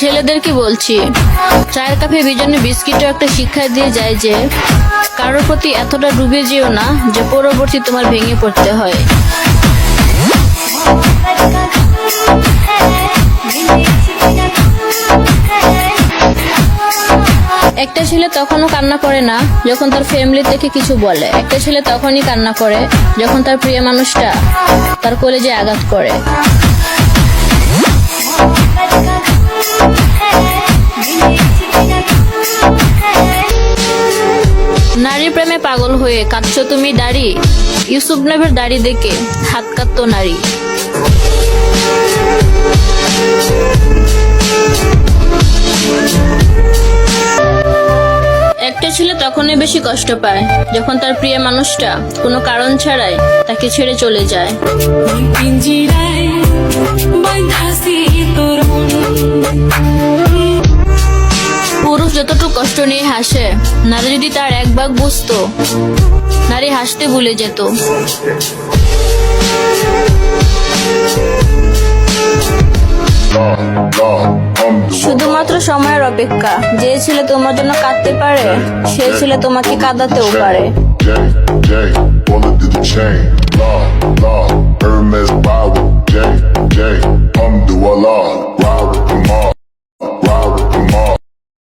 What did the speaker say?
ছেলেদেরকে বলছি, চায়ের কাপে বিজনে বিস্কিটও একটা শিক্ষা দিয়ে যায় যে, কারোর প্রতি এতটা ডুবে যেও না যে পরবর্তী তোমার ভেঙে পড়তে হয়। একটা ছেলে তখনও কান্না করে না যখন তার ফ্যামিলি থেকে কিছু বলে। একটা ছেলে তখনই কান্না করে যখন তার প্রিয় মানুষটা তার কলেজে আঘাত করে। নারী প্রেমে পাগল হয়ে কাঁদছো তুমি দাড়ি? ইউসুফ নবের দাড়ি দেখে হাত কাঁদতো নারী। একটা ছেলে তখনই বেশি কষ্ট পায়, যখন তার প্রিয় মানুষটা কোনো কারণ ছাড়াই তাকে ছেড়ে চলে যায়। যতটুকু কষ্ট নিয়ে হাসে, নারী যদি তার এক ভাগ বুঝতো, নারী হাসতে ভুলে যেত। শুধুমাত্র সময়ের অপেক্ষা, যে ছেলে তোমার জন্য কাঁদতে পারে, সে ছেলে তোমাকে কাঁদাতেও পারে।